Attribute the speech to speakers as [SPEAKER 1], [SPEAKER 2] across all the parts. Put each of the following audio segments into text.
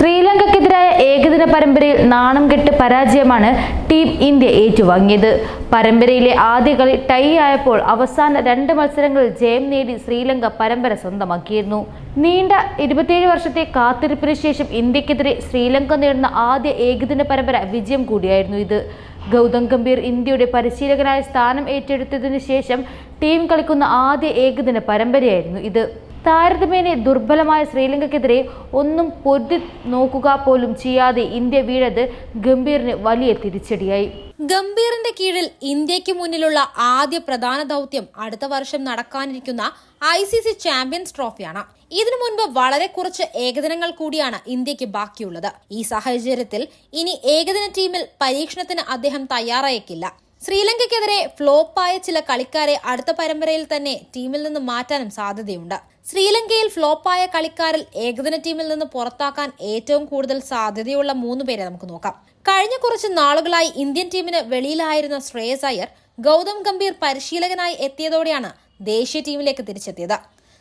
[SPEAKER 1] ശ്രീലങ്കയ്ക്കെതിരായ ഏകദിന പരമ്പരയിൽ നാണം കെട്ട് പരാജയമാണ് ടീം ഇന്ത്യ ഏറ്റുവാങ്ങിയത്. പരമ്പരയിലെ ആദ്യ കളി ടൈ ആയപ്പോൾ അവസാന രണ്ട് മത്സരങ്ങളിൽ ജയം നേടി ശ്രീലങ്ക പരമ്പര സ്വന്തമാക്കിയിരുന്നു. നീണ്ട ഇരുപത്തിയേഴ് വർഷത്തെ കാത്തിരിപ്പിന് ശേഷം ഇന്ത്യക്കെതിരെ ശ്രീലങ്ക നേടുന്ന ആദ്യ ഏകദിന പരമ്പര വിജയം കൂടിയായിരുന്നു ഇത്. ഗൗതം ഗംഭീർ ഇന്ത്യയുടെ പരിശീലകനായ സ്ഥാനം ഏറ്റെടുത്തതിനു ശേഷം ടീം കളിക്കുന്ന ആദ്യ ഏകദിന പരമ്പരയായിരുന്നു ഇത്. താരതമ്യേന ദുർബലമായ ശ്രീലങ്കയ്ക്കെതിരെ ഒന്നും പൊരുതി നോക്കുക പോലും ചെയ്യാതെ ഇന്ത്യ വീഴത് ഗംഭീറിന് വലിയ തിരിച്ചടിയായി.
[SPEAKER 2] ഗംഭീറിന്റെ കീഴിൽ ഇന്ത്യയ്ക്ക് മുന്നിലുള്ള ആദ്യ പ്രധാന ദൗത്യം അടുത്ത വർഷം നടക്കാനിരിക്കുന്ന ഐ സി സി ചാമ്പ്യൻസ് ട്രോഫിയാണ്. ഇതിനു മുൻപ് വളരെ കുറച്ച് ഏകദിനങ്ങൾ കൂടിയാണ് ഇന്ത്യയ്ക്ക് ബാക്കിയുള്ളത്. ഈ സാഹചര്യത്തിൽ ഇനി ഏകദിന ടീമിൽ പരീക്ഷണത്തിന് അദ്ദേഹം തയ്യാറായേക്കില്ല. ശ്രീലങ്കയ്ക്കെതിരെ ഫ്ലോപ്പായ ചില കളിക്കാരെ അടുത്ത പരമ്പരയിൽ തന്നെ ടീമിൽ നിന്ന് മാറ്റാനും സാധ്യതയുണ്ട്. ശ്രീലങ്കയിൽ ഫ്ലോപ്പായ കളിക്കാരിൽ ഏകദിന ടീമിൽ നിന്ന് പുറത്താക്കാൻ ഏറ്റവും കൂടുതൽ സാധ്യതയുള്ള മൂന്ന് പേരെ നമുക്ക് നോക്കാം. കഴിഞ്ഞ കുറച്ച് നാളുകളായി ഇന്ത്യൻ ടീമിന് വെളിയിലായിരുന്ന ശ്രേയസ് അയ്യർ ഗൗതം ഗംഭീർ പരിശീലകനായി എത്തിയതോടെയാണ് ദേശീയ ടീമിലേക്ക് തിരിച്ചെത്തിയത്.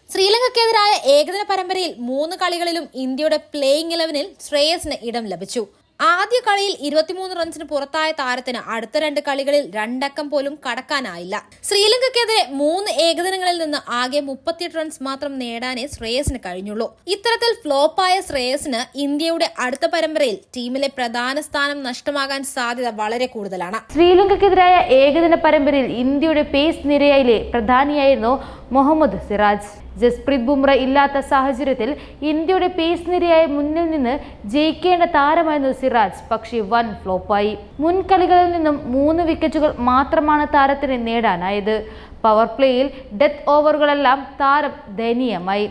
[SPEAKER 2] ശ്രീലങ്കയ്ക്കെതിരായ ഏകദിന പരമ്പരയിൽ മൂന്ന് കളികളിലും ഇന്ത്യയുടെ പ്ലേയിങ് ഇലവനിൽ ശ്രേയസിന് ഇടം ലഭിച്ചു. ആദ്യ കളിയിൽ ഇരുപത്തിമൂന്ന് റൺസിന് പുറത്തായ താരത്തിന് അടുത്ത രണ്ട് കളികളിൽ രണ്ടക്കം പോലും കടക്കാനായില്ല. ശ്രീലങ്കയ്ക്കെതിരെ മൂന്ന് ഏകദിനങ്ങളിൽ നിന്ന് ആകെ മുപ്പത്തിയെട്ട് റൺസ് മാത്രം നേടാനേ ശ്രേയസിന് കഴിഞ്ഞുള്ളൂ. ഇത്തരത്തിൽ ഫ്ലോപ്പായ ശ്രേയസിന് ഇന്ത്യയുടെ അടുത്ത പരമ്പരയിൽ ടീമിലെ പ്രധാന സ്ഥാനം നഷ്ടമാകാൻ സാധ്യത വളരെ കൂടുതലാണ്.
[SPEAKER 1] ശ്രീലങ്കയ്ക്കെതിരായ ഏകദിന പരമ്പരയിൽ ഇന്ത്യയുടെ പേസ് നിരയിലെ പ്രധാനിയായിരുന്നു മുഹമ്മദ് സിറാജ്. ജസ്പ്രീത് ബുംറ ഇല്ലാത്ത സാഹചര്യത്തിൽ ഇന്ത്യയുടെ പേസ് നിരയായി മുന്നിൽ നിന്ന് ജയിക്കേണ്ട താരമായിരുന്നു സിറാജ്. പക്ഷേ വൻ ഫ്ലോപ്പായി. മുൻ കളികളിൽ നിന്നും മൂന്ന് വിക്കറ്റുകൾ മാത്രമാണ് താരത്തിന് നേടാനായത്. പവർ പ്ലേയിൽ ഡെത്ത് ഓവറുകളെല്ലാം താരം ദയനീയമായി.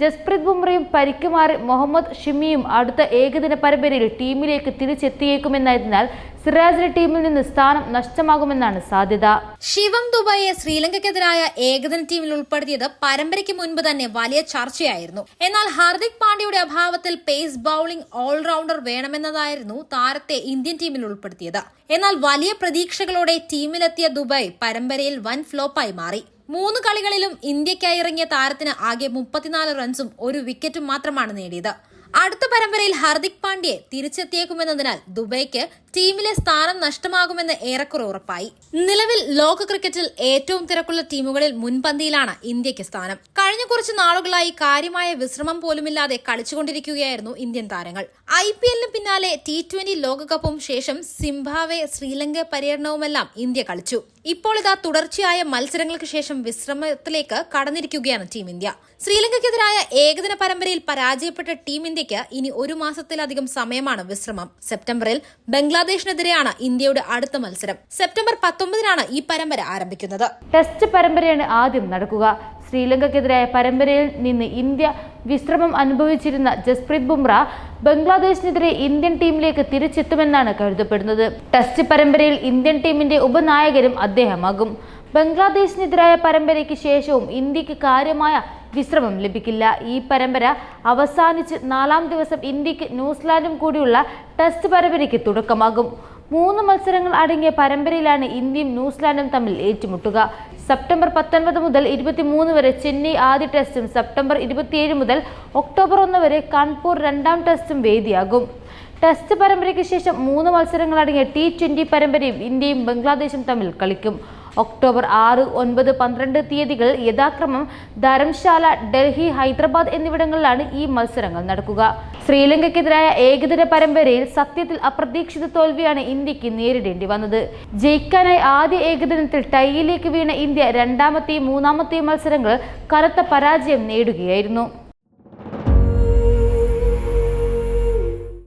[SPEAKER 1] ജസ്പ്രീത് ബുംറയും പരിക്ക് മാറി മുഹമ്മദ് ഷിമിയും അടുത്ത ഏകദിന പരമ്പരയിൽ ടീമിലേക്ക് തിരിച്ചെത്തിയേക്കുമെന്നതിനാൽ സിറാജിന്റെ ടീമിൽ നിന്ന് സ്ഥാനം നഷ്ടമാകുമെന്നാണ് സാധ്യത.
[SPEAKER 2] ശിവം ദുബായെ ശ്രീലങ്കയ്ക്കെതിരായ ഏകദിന ടീമിൽ ഉൾപ്പെടുത്തിയത് പരമ്പരയ്ക്ക് മുൻപ് തന്നെ വലിയ ചർച്ചയായിരുന്നു. എന്നാൽ ഹാർദിക് പാണ്ഡ്യയുടെ അഭാവത്തിൽ പേസ് ബൌളിംഗ് ഓൾറൗണ്ടർ വേണമെന്നതായിരുന്നു താരത്തെ ഇന്ത്യൻ ടീമിൽ ഉൾപ്പെടുത്തിയത്. എന്നാൽ വലിയ പ്രതീക്ഷകളോടെ ടീമിലെത്തിയ ദുബായ് പരമ്പരയിൽ വൻ ഫ്ലോപ്പായി മാറി. മൂന്ന് കളികളിലും ഇന്ത്യക്കായി ഇറങ്ങിയ താരത്തിന് ആകെ മുപ്പത്തിനാല് റൺസും ഒരു വിക്കറ്റും മാത്രമാണ് നേടിയത്. അടുത്ത പരമ്പരയിൽ ഹാർദിക് പാണ്ഡ്യയെ തിരിച്ചെത്തിയേക്കുമെന്നതിനാൽ ദുബൈക്ക് ടീമിലെ സ്ഥാനം നഷ്ടമാകുമെന്ന് ഏറെക്കുറെ ഉറപ്പായി. നിലവിൽ ലോക ക്രിക്കറ്റിൽ ഏറ്റവും തിരക്കുള്ള ടീമുകളിൽ മുൻപന്തിയിലാണ് ഇന്ത്യയ്ക്ക് സ്ഥാനം. കഴിഞ്ഞ കുറച്ച് നാളുകളായി കാര്യമായ വിശ്രമം പോലുമില്ലാതെ കളിച്ചുകൊണ്ടിരിക്കുകയായിരുന്നു ഇന്ത്യൻ താരങ്ങൾ. ഐ പി എല്ലിന് പിന്നാലെ ടി ട്വന്റി ലോകകപ്പും ശേഷം സിംബാവെ ശ്രീലങ്ക പര്യടനവുമെല്ലാം ഇന്ത്യ കളിച്ചു. ഇപ്പോൾ ഇതാ തുടർച്ചയായ മത്സരങ്ങൾക്ക് ശേഷം വിശ്രമത്തിലേക്ക് കടന്നിരിക്കുകയാണ് ടീം ഇന്ത്യ. ശ്രീലങ്കയ്ക്കെതിരായ ഏകദിന പരമ്പരയിൽ പരാജയപ്പെട്ട ടീം ഇന്ത്യയ്ക്ക് ഇനി ഒരു മാസത്തിലധികം സമയമാണ് വിശ്രമം. സെപ്റ്റംബറിൽ ബംഗ്ലാദേശിനെതിരെയാണ് ഇന്ത്യയുടെ അടുത്ത മത്സരം. സെപ്റ്റംബർ പത്തൊമ്പതിനാണ് ഈ പരമ്പര ആരംഭിക്കുന്നത്.
[SPEAKER 1] ടെസ്റ്റ് പരമ്പരയാണ് ആദ്യം നടക്കുക. ശ്രീലങ്കയ്ക്കെതിരായ പരമ്പരയിൽ നിന്ന് ഇന്ത്യ വിശ്രമം അനുഭവിച്ചിരുന്ന ജസ്പ്രീത് ബുംറ ബംഗ്ലാദേശിനെതിരെ ഇന്ത്യൻ ടീമിലേക്ക് തിരിച്ചെത്തുമെന്നാണ് കരുതപ്പെടുന്നത്. ടെസ്റ്റ് പരമ്പരയിൽ ഇന്ത്യൻ ടീമിന്റെ ഉപനായകരും അദ്ദേഹമാകും. ബംഗ്ലാദേശിനെതിരായ പരമ്പരയ്ക്ക് ശേഷവും ഇന്ത്യയ്ക്ക് കാര്യമായ വിശ്രമം ലഭിക്കില്ല. ഈ പരമ്പര അവസാനിച്ച് നാലാം ദിവസം ഇന്ത്യയ്ക്ക് ന്യൂസിലാൻഡും കൂടിയുള്ള ടെസ്റ്റ് പരമ്പരയ്ക്ക് തുടക്കമാകും. മൂന്ന് മത്സരങ്ങൾ അടങ്ങിയ പരമ്പരയിലാണ് ഇന്ത്യയും ന്യൂസിലാൻഡും തമ്മിൽ ഏറ്റുമുട്ടുക. സെപ്റ്റംബർ പത്തൊൻപത് മുതൽ ഇരുപത്തിമൂന്ന് വരെ ചെന്നൈ ആദ്യ ടെസ്റ്റും സെപ്റ്റംബർ ഇരുപത്തിയേഴ് മുതൽ ഒക്ടോബർ ഒന്ന് വരെ കാൺപൂർ രണ്ടാം ടെസ്റ്റും വേദിയാകും. ടെസ്റ്റ് പരമ്പരയ്ക്ക് ശേഷം മൂന്ന് മത്സരങ്ങൾ അടങ്ങിയ ടി ട്വന്റി പരമ്പരയും ഇന്ത്യയും ബംഗ്ലാദേശും തമ്മിൽ കളിക്കും. ഒക്ടോബർ ആറ് ഒൻപത് പന്ത്രണ്ട് തീയതികൾ യഥാക്രമം ധരംശാല ഡൽഹി ഹൈദരാബാദ് എന്നിവിടങ്ങളിലാണ് ഈ മത്സരങ്ങൾ നടക്കുക. ശ്രീലങ്കയ്ക്കെതിരായ ഏകദിന പരമ്പരയിൽ സത്യത്തിൽ അപ്രതീക്ഷിത തോൽവിയാണ് ഇന്ത്യയ്ക്ക് നേരിടേണ്ടി വന്നത്. ജയിക്കാനായി ആദ്യ ഏകദിനത്തിൽ ടൈയിലേക്ക് വീണ ഇന്ത്യ രണ്ടാമത്തെയും മൂന്നാമത്തെയും മത്സരങ്ങൾ കനത്ത പരാജയം നേടുകയായിരുന്നു.